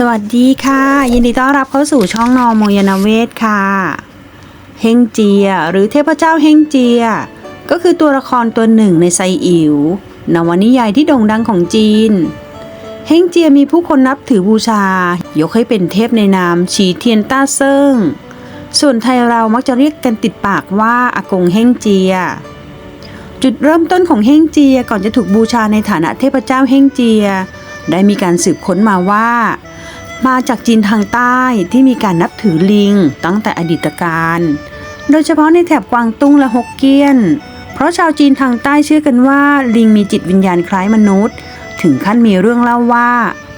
สวัสดีค่ะ ยินดีต้อนรับเข้าสู่ช่องนอโมยนาเวศค่ะเฮงเจีย หรือเทพเจ้าเฮงเจีย ก็คือตัวละครตัวหนึ่งในไซอิ๋วนวนิยายที่โด่งดังของจีนเฮงเจียมีผู้คนนับถือบูชา ยกให้เป็นเทพในนามฉีเทียนต้าเซิงส่วนไทยเรามักจะเรียกกันติดปากว่าอากงเฮงเจีย จุดเริ่มต้นของเฮงเจียก่อนจะถูกบูชาในฐานะเทพเจ้าเฮงเจีย ได้มีการสืบค้นมาว่า มาจากจีนทางใต้ที่มีการนับถือลิงตั้งแต่อดีตการ โดยเฉพาะในแถบกวางตุ้งและฮกเกี้ยน เพราะชาวจีนทางใต้เชื่อกันว่า ลิงมีจิตวิญญาณคล้ายมนุษย์ ถึงขั้นมีเรื่องเล่าว่า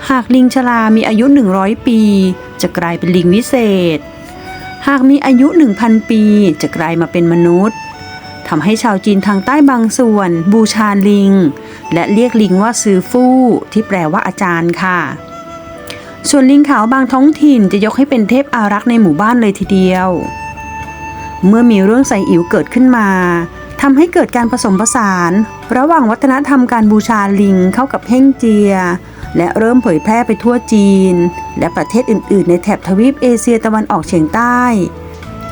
หากลิงชรามีอายุ 100 ปี จะกลายเป็นลิงวิเศษ หากมีอายุ 1,000 ปี จะกลายมาเป็นมนุษย์ทำให้ชาวจีนทางใต้บางส่วน บูชาลิง และเรียกลิงว่าซือฟู่ที่แปลว่าอาจารย์ค่ะ ส่วนลิงขาวบางท้องถิ่นจะยกให้เป็นเทพอารักษ์ในหมู่บ้านเลยทีเดียว เมื่อมีเรื่องใส่อิ๋วเกิดขึ้นมาทำให้เกิดการผสมผสาน ระหว่างวัฒนธรรมการบูชาลิงเข้ากับเฮ่งเจีย และเริ่มเผยแพร่ไปทั่วจีน และประเทศอื่น ๆ ในแถบทวีปเอเชียตะวันออกเฉียงใต้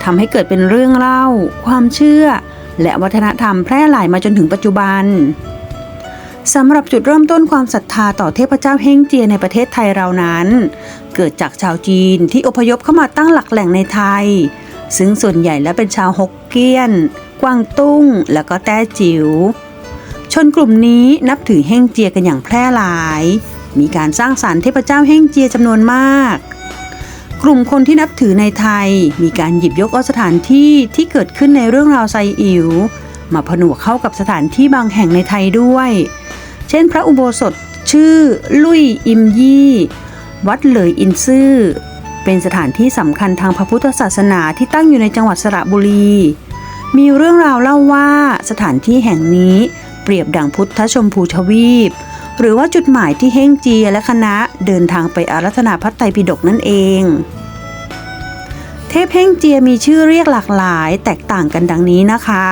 ทำให้เกิดเป็นเรื่องเล่า ความเชื่อ และวัฒนธรรมแพร่หลายมาจนถึงปัจจุบัน สำหรับจุดเริ่มต้นความศรัทธาต่อเทพเจ้าเฮงเจียในประเทศไทยเรานั้น เกิดจากชาวจีนที่อพยพเข้ามาตั้งหลักแหล่งในไทย ซึ่งส่วนใหญ่แล้วเป็นชาวฮกเกี้ยน กวางตุ้ง แล้วก็แต้จิ๋วชนกลุ่มนี้นับถือเฮงเจียกันอย่างแพร่หลาย มีการสร้างสารรค์เทพเจ้าเฮงเจียจำนวนมาก กลุ่มคนที่นับถือในไทย มีการหยิบยกเอาสถานที่ที่เกิดขึ้นในเรื่องราวไซอิ๋วมาผนวกเข้ากับสถานที่บางแห่งในไทยด้วย เช่น พระอุโบสถชื่อลุยอิมยี่ วัดเหลยอินซื่อ เป็นสถานที่สำคัญทางพระพุทธศาสนาที่ตั้งอยู่ในจังหวัดสระบุรี มีเรื่องราวเล่าว่าสถานที่แห่งนี้เปรียบดังพุทธชมพูทวีป หรือว่าจุดหมายที่เฮงเจียและคณะเดินทางไปอารัธนาพระไตรปิฎกนั่นเอง เทพเฮงเจียมีชื่อเรียกหลากหลายแตกต่างกันดังนี้นะคะ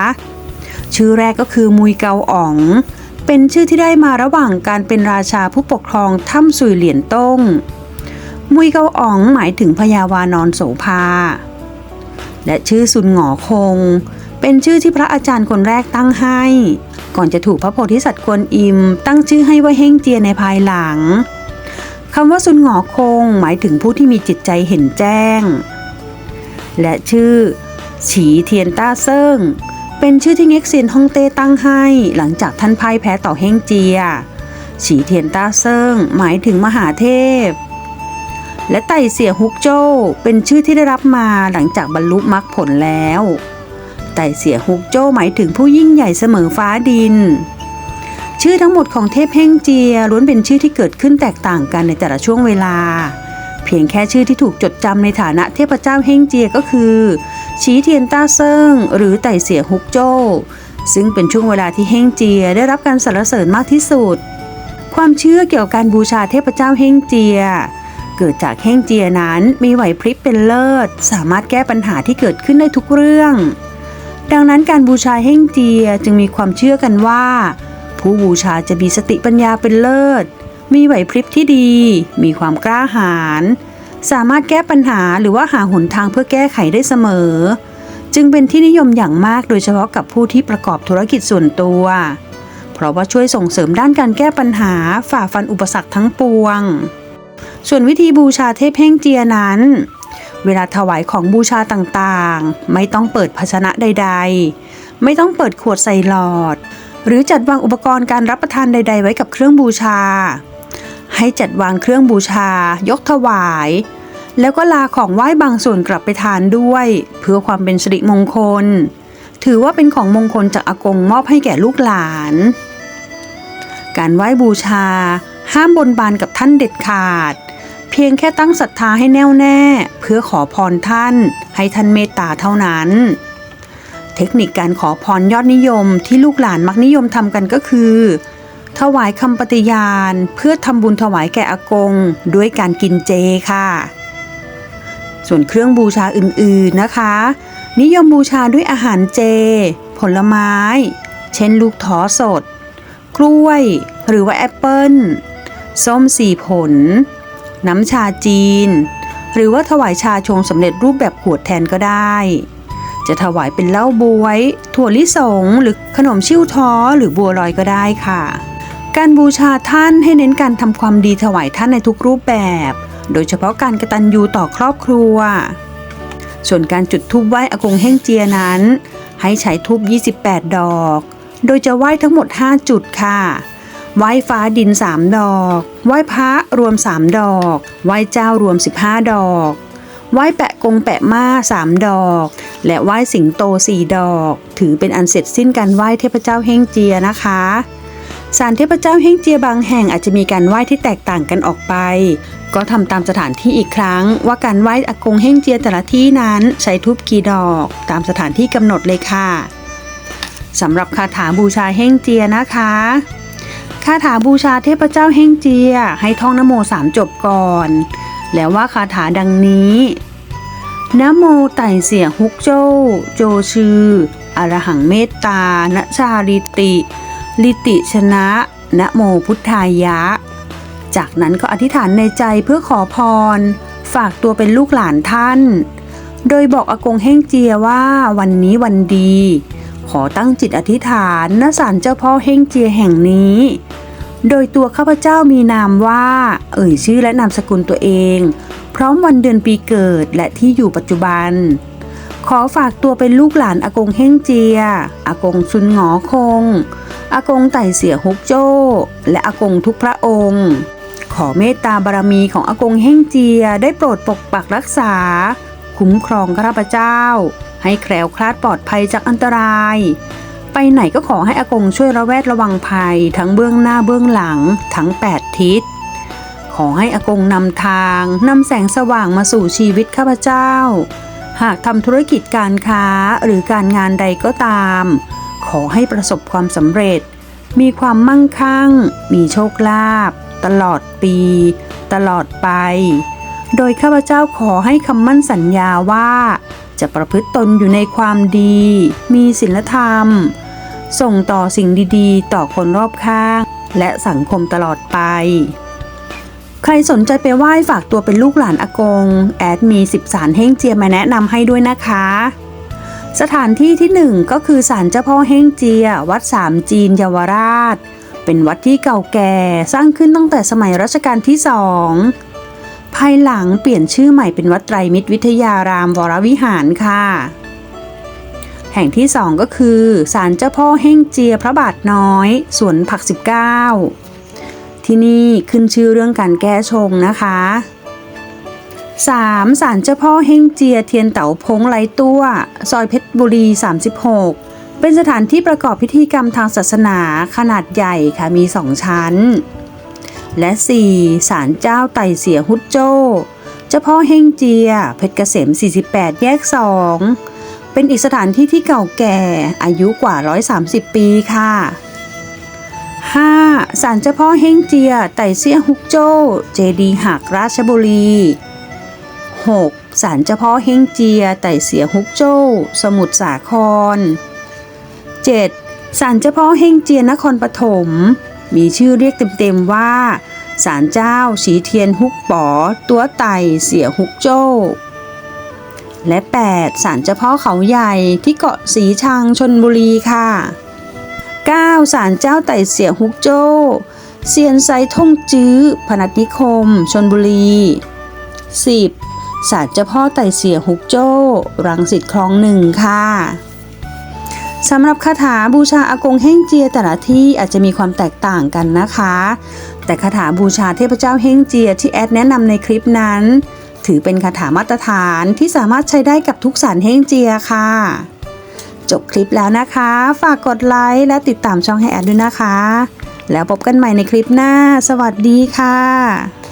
ชื่อแรกก็คือมุยเกาอ๋อง เป็นชื่อที่ได้มาระหว่างการเป็นราชาผู้ปกครองถ้ำสุยเหลียนต้ง มุยเกาอ๋องหมายถึงพญาวานอนโสภา และชื่อซุนหงอคง เป็นชื่อที่พระอาจารย์คนแรกตั้งให้ ก่อนจะถูกพระโพธิสัตว์กวนอิม ตั้งชื่อให้ว่าเฮงเจียในภายหลังคำว่าซุนหงอคงหมายถึงผู้ที่มีจิตใจเห็นแจ้ง และชื่อฉีเทียนต้าเซิง เป็นชื่อที่เง็กเซียนฮ่องเต้ตั้งให้ หลังจากท่านพ่ายแพ้ต่อเฮงเจีย ฉีเทียนต้าเซิงหมายถึงมหาเทพ และไต่เสี่ยฮุกโจ้เป็นชื่อที่ได้รับมาหลังจากบรรลุมรรคผลแล้ว ไต่เสี่ยฮุกโจ้หมายถึงผู้ยิ่งใหญ่เสมอฟ้าดิน ชื่อทั้งหมดของเทพเฮงเจียล้วนเป็นชื่อที่เกิดขึ้นแตกต่างกันในแต่ละช่วงเวลา เพียงแค่ชื่อที่ถูกจดจำในฐานะเทพเจ้าเฮงเจียก็คือ ชีเทียนต้าเซิงหรือไต่เสียฮุกโจ้ซึ่งเป็นช่วงเวลาที่เฮงเจียได้รับการสรรเสริญมากที่สุด ความเชื่อเกี่ยวกับการบูชาเทพเจ้าเฮงเจีย เกิดจากเฮงเจียนั้นมีไหวพริบเป็นเลิศ สามารถแก้ปัญหาที่เกิดขึ้นได้ทุกเรื่อง ดังนั้นการบูชาเฮงเจียจึงมีความเชื่อกันว่า ผู้บูชาจะมีสติปัญญาเป็นเลิศ มีไหวพริบที่ดี มีความกล้าหาญ สามารถแก้ปัญหาหรือว่าหาหนทางเพื่อแก้ไขได้เสมอ จึงเป็นที่นิยมอย่างมากโดยเฉพาะกับผู้ที่ประกอบธุรกิจส่วนตัว เพราะว่าช่วยส่งเสริมด้านการแก้ปัญหาฝ่าฟันอุปสรรคทั้งปวง ส่วนวิธีบูชาเทพเพ่งเจียนั้น เวลาถวายของบูชาต่างๆ ไม่ต้องเปิดภาชนะใด ๆ ไม่ต้องเปิดขวดใส่หลอด หรือจัดวางอุปกรณ์การรับประทานใด ๆ ไว้กับเครื่องบูชา ให้จัดวางเครื่องบูชา ยกถวาย แล้วก็ลาของไหว้บางส่วนกลับไปทานด้วย เพื่อความเป็นสิริมงคล ถือว่าเป็นของมงคลจากอากงมอบให้แก่ลูกหลาน การไหว้บูชา ห้ามบนบานกับท่านเด็ดขาด เพียงแค่ตั้งศรัทธาให้แน่วแน่ เพื่อขอพรท่าน ให้ท่านเมตตาเท่านั้นเทคนิคการขอพรยอดนิยมที่ลูกหลานมักนิยมทำกันก็คือ ถวายคำปฏิญาณ เพื่อทำบุญถวายแก่อากง ด้วยการกินเจค่ะ ส่วนเครื่องบูชาอื่นๆนะคะ นิยมบูชาด้วยอาหารเจ ผลไม้ เช่นลูกท้อสด กล้วย หรือว่าแอปเปิ้ล ส้มสี่ผล น้ำชาจีน หรือว่าถวายชาชงสำเร็จรูปแบบขวดแทนก็ได้จะถวายเป็นเหล้าบวย ถั่วลิสง หรือขนมชิ่วท้อหรือบัวลอยก็ได้ค่ะ การบูชาท่านให้เน้นการทำความดีถวายท่านในทุกรูปแบบ โดยเฉพาะการกระตัญญูต่อครอบครัว ส่วนการจุดธูปไหว้อากงเฮ่งเจียนั้น ให้ใช้ธูป28 ดอก โดยจะไหว้ทั้งหมด 5 จุดค่ะ ไหว้ฟ้าดิน 3 ดอก ไหว้พระรวม 3 ดอก ไหว้เจ้ารวม 15 ดอก ไหว้แปะกงแปะม่า3 ดอก และไหว้สิงโต 4 ดอก ถือเป็นอันเสร็จสิ้นการไหว้เทพเจ้าเฮ่งเจียนะคะ ศาลเทพเจ้าเฮ่งเจียบางแห่งอาจจะมีการไหว้ที่แตกต่างกันออกไป ก็ทำตามสถานที่อีกครั้ง ว่าการไหว้อากงเฮ่งเจียแต่ละที่นั้นใช้ทูบกี่ดอก ตามสถานที่กำหนดเลยค่ะสำหรับคาถาบูชาเฮ่งเจียนะคะคาถาบูชาเทพเจ้าเฮ่งเจีย ให้ท่องนโมสามจบก่อน แล้วว่าคาถาดังนี้นโมไต่เสียงฮุกโจโจชื่ออรหังเมตตาณชาลิติ ลิติชนะนะโมพุทธายะ จากนั้นก็อธิษฐานในใจเพื่อขอพร ฝากตัวเป็นลูกหลานท่าน โดยบอกอากงเฮ่งเจียว่าวันนี้วันดี ขอตั้งจิตอธิษฐานณศาลเจ้าพ่อเฮ่งเจียแห่งนี้ โดยตัวข้าพเจ้ามีนามว่า เอ่ยชื่อและนามสกุลตัวเอง พร้อมวันเดือนปีเกิดและที่อยู่ปัจจุบัน ขอฝากตัวเป็นลูกหลานอากงเฮ่งเจีย อากงซุนหงอคง อากงไต่เสียฮุกโจ้ และอากงทุกพระองค์ ขอเมตตาบารมีของอากงเฮ่งเจียได้โปรดปกปักรักษา คุ้มครองข้าพเจ้า ให้แคล้วคลาดปลอดภัยจากอันตราย ไปไหนก็ขอให้อากงช่วยระแวดระวังภัย ทั้งเบื้องหน้าเบื้องหลัง ทั้ง 8 ทิศขอให้อากงนำทางนำแสงสว่างมาสู่ชีวิตข้าพเจ้า หากทำธุรกิจการค้าหรือการงานใดก็ตาม ขอให้ประสบความสำเร็จ มีความมั่งคั่ง มีโชคลาภตลอดปี ตลอดไป โดยข้าพเจ้าขอให้คำมั่นสัญญาว่า จะประพฤติตนอยู่ในความดี มีศีลธรรม ส่งต่อสิ่งดีๆ ต่อคนรอบข้าง และสังคมตลอดไป ใครสนใจไปไหว้ฝากตัวเป็นลูกหลานอากง แอดมีสิบสารเฮ่งเจียมาแนะนำให้ด้วยนะคะ สถานที่ที่หนึ่งก็คือศาลเจ้าพ่อเฮ่งเจีย วัดสามจีนเยาวราช เป็นวัดที่เก่าแก่สร้างขึ้นตั้งแต่สมัยรัชกาลที่สองภายหลังเปลี่ยนชื่อใหม่เป็นวัดไตรมิตรวิทยารามวรวิหารค่ะ แห่งที่สองก็คือศาลเจ้าพ่อเฮ่งเจียพระบาทน้อยสวนผัก 19 ที่นี่ขึ้นชื่อเรื่องการแก้ชงนะคะ 3. ศาลเจ้าพ่อเฮงเจียเทียนเต๋าพงไหลตัว ซอยเพชรบุรี 36 เป็นสถานที่ประกอบพิธีกรรมทางศาสนาขนาดใหญ่ค่ะมี 2 ชั้น และ 4. ศาลเจ้าไต่เสียฮุดโจ้เจ้าพ่อเฮงเจีย เพชรเกษม 48 แยก 2 เป็นอีกสถานที่ที่เก่าแก่อายุกว่า 130 ปีค่ะ 5. ศาลเจ้าพ่อเฮงเจีย ไต่เซี่ยฮุกโจ้เจดีหักราชบุรี 6. ศาลเจ้าพ่อเฮงเจีย ไต่เสียฮุกโจ้สมุทรสาคร 7. ศาลเจ้าพ่อเฮงเจียนครปฐม มีชื่อเรียกเต็มๆว่าศาลเจ้าสีเทียนฮุกป๋อตัวไต่เสียฮุกโจ้และ 8. ศาลเจ้าพ่อเขาใหญ่ที่เกาะสีชังชนบุรีค่ะ 9. ศาลเจ้าไต่เสียฮุกโจ้เซียนไซท่งจื้อ พนัสนิคม ชนบุรี 10. ศาลเจ้าพ่อไต่เสียฮุกโจ้ รังสิตคลองหนึ่งค่ะสำหรับคาถาบูชาอากงเฮ่งเจียแต่ละที่อาจจะมีความแตกต่างกันนะคะ แต่คาถาบูชาเทพเจ้าเฮ่งเจียที่แอดแนะนำในคลิปนั้น ถือเป็นคาถามาตรฐานที่สามารถใช้ได้กับทุกสารเฮ่งเจียค่ะ จบคลิปแล้วนะคะ ฝากกดไลค์และติดตามช่องให้แอดด้วยนะคะ แล้วพบกันใหม่ในคลิปหน้า สวัสดีค่ะ